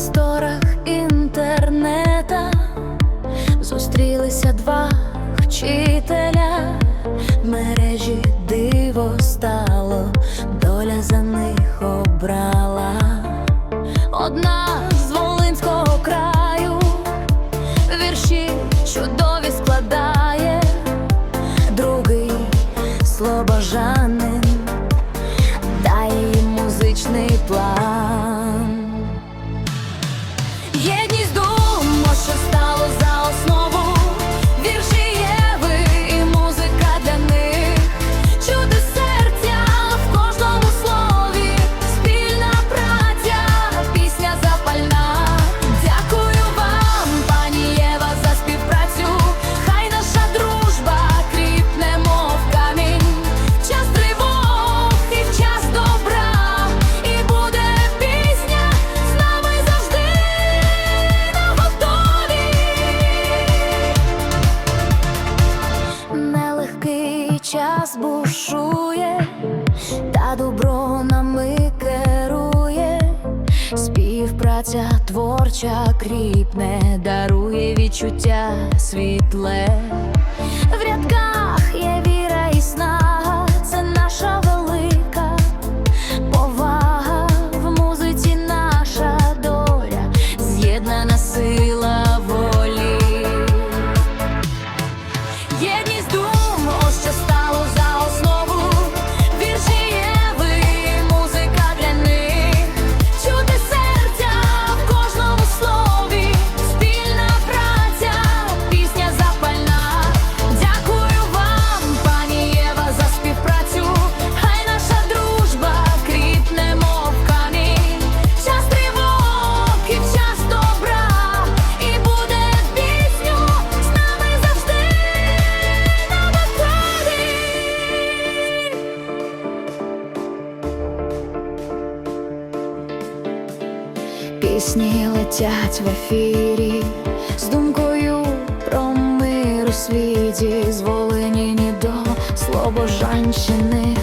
просторах інтернета зустрілися два вчителя мережі диво стало, доля за них обрала. Одна з Волинського краю, вірші чудові складає, другий слобожанин, дає їм музичний план. бушує, та добро нами керує, співпраця творча кріпне, дарує відчуття світле. пісні летять в ефірі, з думкою про мир у світі, Зволені ні до Слобожанщини.